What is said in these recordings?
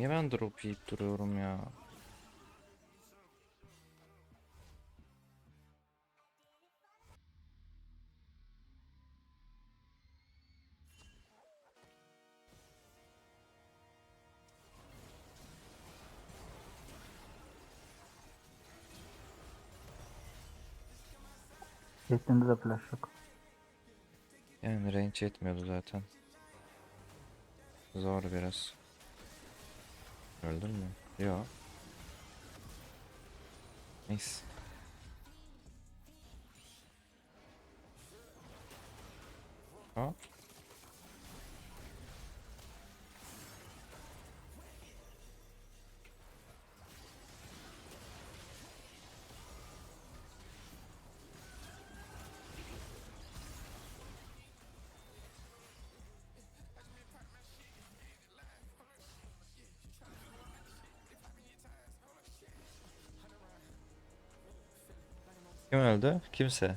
Niye ben drop yiyip duruyorum ya? Caitlyn'de de flash yok. Yani range yetmiyordu zaten. Zor biraz. Öldün mü? Yok. Neyse. Ha? Kim öldü? Kimse.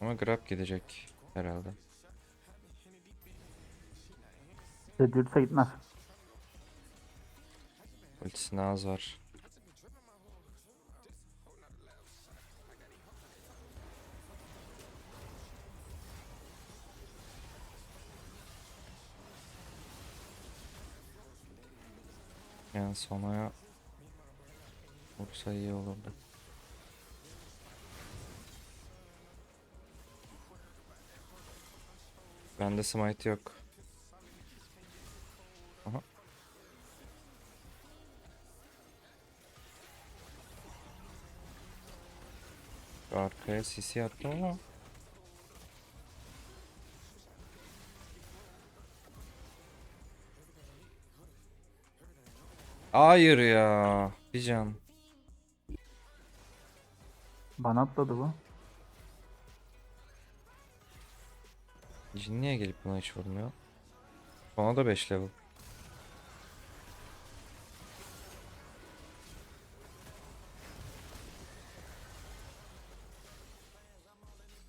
Ama Grab gidecek herhalde. Seduce'e gitmez. Ultisine az var. Yani sonaya vursa iyi olurdu. Bende smite yok. Aha. Arkaya sisi attım ama Hayır ya. Bir can. Bana atladı bu. Jin niye gelip buna hiç vurmuyor? Ona da 5 level.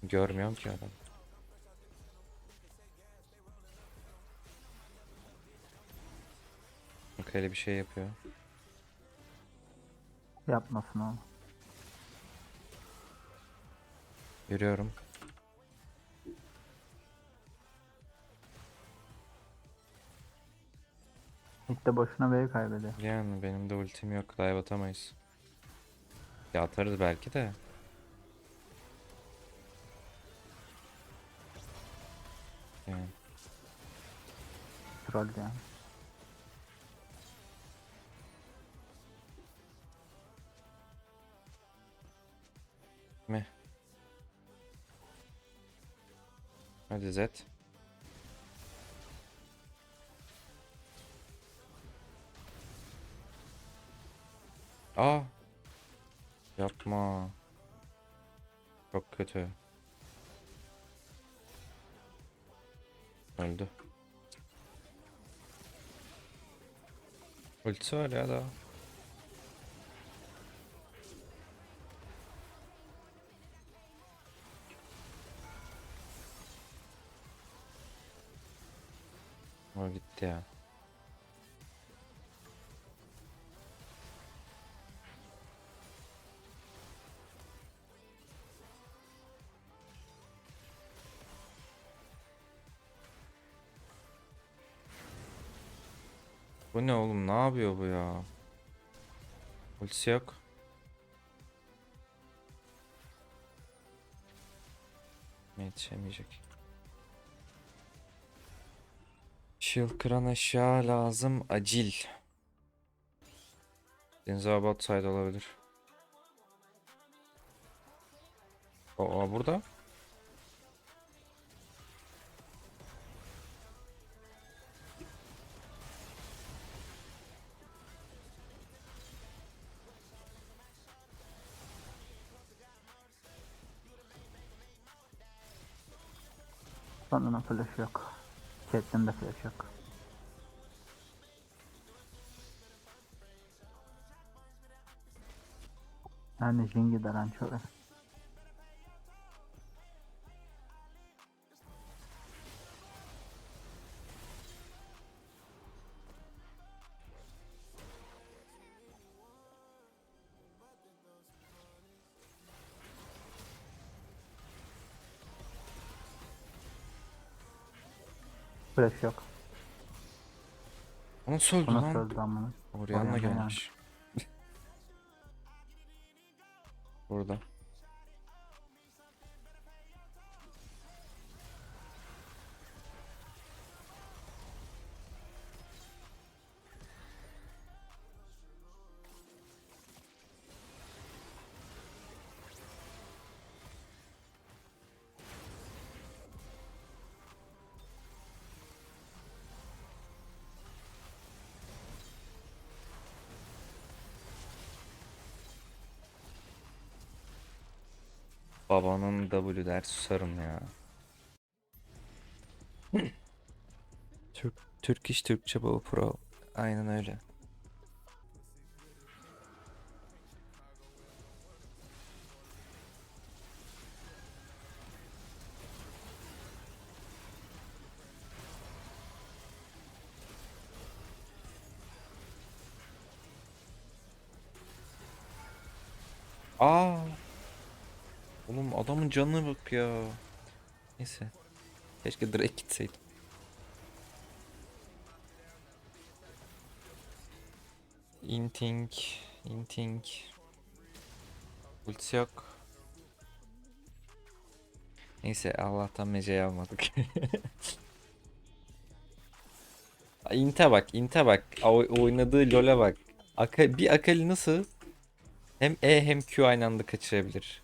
Görmüyorum ki adam. Bak öyle bir şey yapıyor. Yapmasın o. Yürüyorum. İlk de boşuna wave kaybediyor. Yani benim de ultim yok. Dive atamayız. Ya atarız belki de. Yani. Troll yani. Mi? Hadi Z. Aa. Yapma. Çok kötü. Öldü. Ultisi var ya daha. O gitti ya. Bu ne oğlum? Ne yapıyor bu ya? Ultisi yok. Yetişemeyecek. Shield kıran aşağı lazım acil. Denzel bot olabilir. O burada. Sonuna flash yok. Caitlyn'de flash yok. Yani Jin gider anço ver. Flash yok. O nasıl öldü lan? amına? Orianna yani. gelmiş. Burada. Babanın W der susarım ya. Türk Türk iş Türkçe baba pro. Aynen öyle. Aa. Oğlum adamın canına bak ya. Neyse. Keşke direkt gitseydim. Inting, inting. Ultisi yok. Neyse Allah'tan meceyi almadık. Inte bak, Inte bak. O- oynadığı LoL'e bak. Aka bir Akali nasıl hem E hem Q aynı anda kaçırabilir?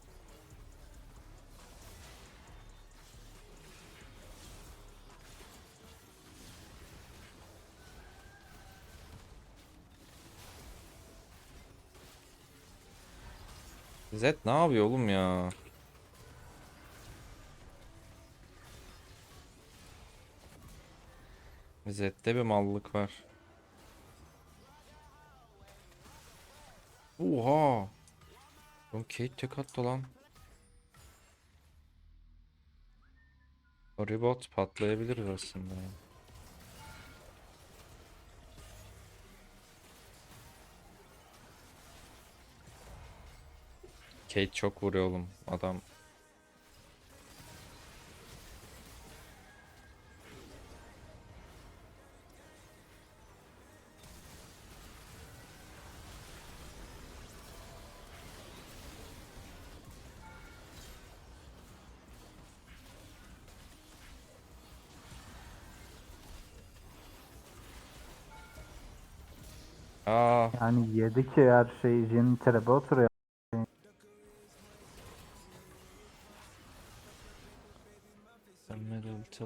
Zed ne yapıyor oğlum ya? Zed'de bir mallık var. Oha! Oğlum Kate tek attı lan. O patlayabilir aslında. ya. Kate çok vuruyor oğlum. Adam Aa, Yani yedi ki her şey Jin trebe oturuyor.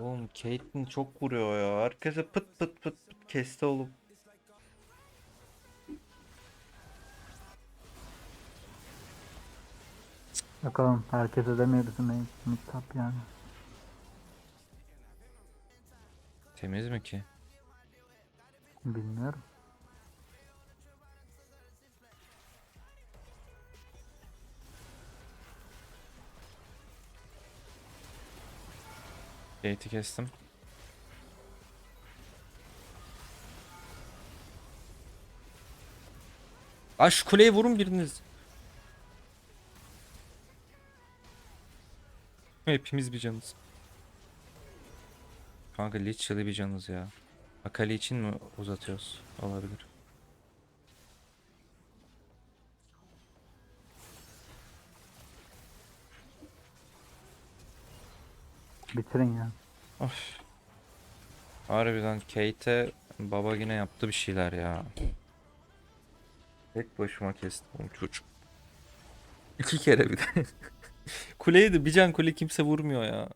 Oğlum. Caitlyn çok vuruyor ya. Herkese pıt pıt pıt pıt kesti oğlum. Bakalım herkes edemiyor bizim main mid top yani. Temiz mi ki? Bilmiyorum. Gate'i kestim. Aa şu kuleye vurun biriniz. Hepimiz bir canız. Kanka literally bir canız ya. Akali için mi uzatıyoruz? Olabilir. Bitirin ya. Of. Harbiden Kate'e baba yine yaptı bir şeyler ya. Tek başıma kestim oğlum çocuk. İki kere bir de. Kuleye de bir can kule kimse vurmuyor ya.